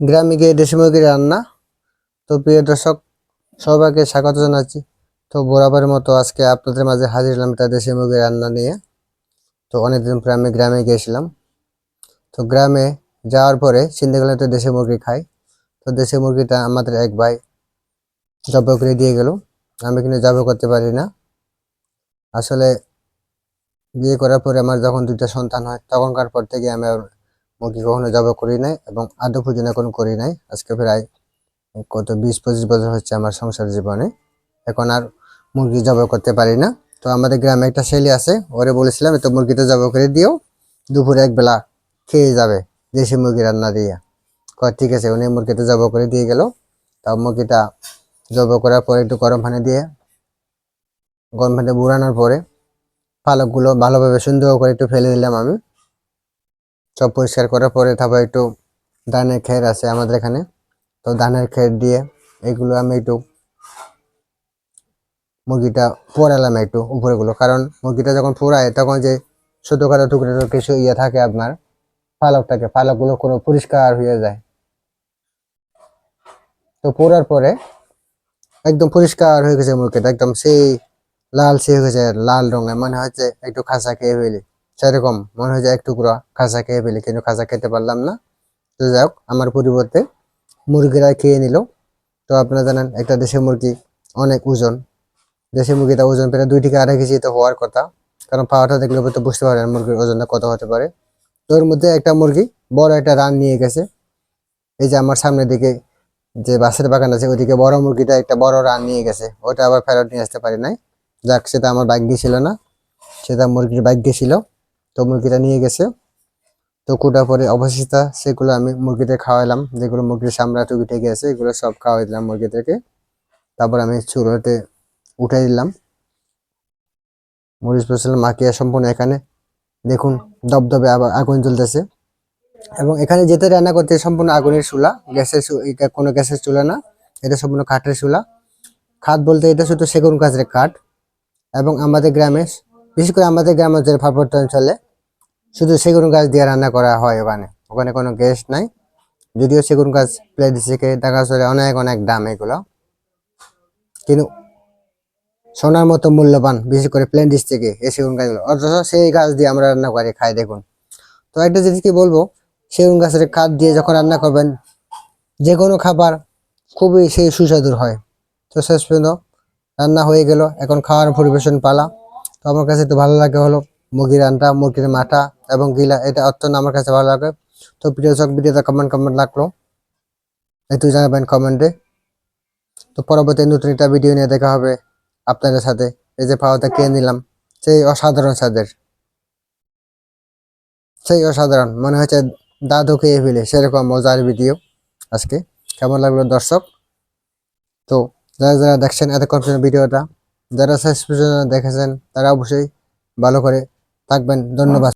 গ্রামে গিয়ে দেশি মুরগির রান্না। তো প্রিয় দর্শক, সবাইকে স্বাগত জানাচ্ছি। তো বরাবরের মতো আজকে আপনাদের মাঝে হাজির হলাম একটা দেশি মুরগির রান্না নিয়ে। তো অনেকদিন পরে আমি গ্রামে গিয়েছিলাম। তো গ্রামে যাওয়ার পরে চিন্তা করলাম তো দেশি মুরগি খাই। তো দেশি মুরগিটা আমাদের এক ভাই জব করে দিয়ে গেল। আমি কিন্তু জব করতে পারি না। আসলে বিয়ে করার পরে আমার যখন দুইটা সন্তান হয়, তখনকার পর থেকে আমি মুরগি কখনো জব করি নাই এবং আদৌ পূজন কোনো করি নাই। আজকে প্রায় কত বিশ, পঁচিশ বছর হচ্ছে আমার সংসার জীবনে। এখন আর মুরগি জব করতে পারি না। তো আমাদের গ্রামে একটা ছেলে আছে, ওরে বলেছিলাম তো মুরগিটা জব করে দিও, দুপুরে এক বেলা খেয়ে যাবে দেশি মুরগি রান্না দিয়ে। কয়, ঠিক আছে। উনি মুরগিটা জব করে দিয়ে গেল। তাও মুরগিটা জব করার পরে একটু গরম পানি দিয়ে, গরম পানি বুড়ানোর পরে পালকগুলো ভালোভাবে সুন্দর করে একটু ফেলে দিলাম আমি। সব পরিষ্কার করার পরে তারপর একটু ধানের খের আছে আমাদের এখানে। তো ধানের খের দিয়ে এগুলো আমি একটু মুরগিটা পোড়ালাম একটু উপরেগুলো। কারণ মুরগিটা যখন পোড়ায় তখন যে ছোটোখাটো টুকরো টুকরো কিছু ইয়ে থাকে আপনার পালক থাকে পালকগুলো কোনো পরিষ্কার হয়ে যায়। তো পোড়ার পরে একদম পরিষ্কার হয়ে গেছে মুরগিটা, একদম সেই লাল সে হয়ে গেছে, লাল রঙের, মনে হচ্ছে একটু খাসা খেয়ে ফেলি। সেরকম মনে হয় যে এক টুকরো খাসা খেয়ে ফেলি, কিন্তু খাসা খেতে পারলাম না। তো যাই হোক, আমার পরিবর্তে মুরগিরা খেয়ে নিল। তো আপনারা জানেন, একটা দেশি মুরগি অনেক ওজন। দেশি মুরগিটা ওজন প্রায় দুই থেকে আড়াই কেজি তো হওয়ার কথা। কারণ পাওয়াটা দেখলে তো বুঝতে পারেন মুরগির ওজনটা কত হতে পারে। তো ওর মধ্যে একটা মুরগি বড় একটা রান নিয়ে গেছে। এই যে আমার সামনের দিকে যে বাসের বাগান আছে, ওইদিকে বড় মুরগিটা একটা বড় রান নিয়ে গেছে। ওটা আবার ফেরত নিয়ে আসতে পারি নাই। যাক, সেটা আমার ভাগ্যে ছিল না। সেটা মুরগির ভাগ্যে ছিল। তো মুরগিটা নিয়ে গেছে। তো কুটা পরে অবশিষ্ট সেগুলো আমি মুরগিতে খাওয়াইলাম। যেগুলো মুরগির সামরাতে উঠে গেছে এগুলো সব খাওয়াই দিলাম মুরগিটাকে তারপর আমি চুলোতে উঠাই দিলাম। মরিচ মশলা মাখিয়ে সম্পূর্ণ এখানে দেখুন দবদবে আবার আগুন জ্বলতেছে। এবং এখানে যেতে রান্না করতে সম্পূর্ণ আগুনের চুলা, গ্যাসের এটা কোনো গ্যাসের চুলা না, এটা সম্পূর্ণ কাঠের চুলা। খাট বলতে এটা শুধু সেগুন গাছের কাঠ। এবং আমাদের গ্রামে বিশেষ করে আমাদের গ্রাম অঞ্চলে পার্বত্য অঞ্চলে শুধু সেগুন গাছ দিয়ে রান্না করা হয় ওখানে। ওখানে কোনো গ্যাস নাই। যদিও সেগুন গাছ প্লেট থেকে ঢাকা চলে অনেক অনেক দাম এগুলো। কিন্তু সোনার মতো মূল্যবান, বিশেষ করে প্লেন ডিশ থেকে এই সেগুন গাছগুলো। অথচ সেই গাছ দিয়ে আমরা রান্না করে, খাই, দেখুন। তো একটা জিনিস কি বলব, সেগুন গাছের কাঠ দিয়ে যখন রান্না করবেন যে কোনো খাবার খুবই সেই সুস্বাদুর হয়। তো শেষ পর্যন্ত রান্না হয়ে গেল, এখন খাওয়ার পরিবেশন পালা। তো আমার কাছে তো ভালো লাগে হলো মুরগির রান্না, মুরগির মাথা এবং গিলা, এটা অত্যন্ত আমার কাছে ভালো লাগে। তো প্রিয় চক ভিডিওতে কমেন্ট কমেন্ট লাগল একটু জানাবেন কমেন্টে তো পরবর্তী নতুন একটা ভিডিও নিয়ে দেখা হবে আপনাদের সাথে। এই যে পাওয়াটা কে নিলাম, সেই অসাধারণ স্বাদের। সেই অসাধারণ, মনে হচ্ছে দাদু খেয়ে ফেলে, সেরকম মজার ভিডিও আজকে। কেমন লাগল দর্শক? তো যারা যারা দেখছেন এতক্ষণ ভিডিওটা যারা শেষ পর্যন্ত দেখেছেন তারা অবশ্যই ভালো করে থাকবেন। ধন্যবাদ।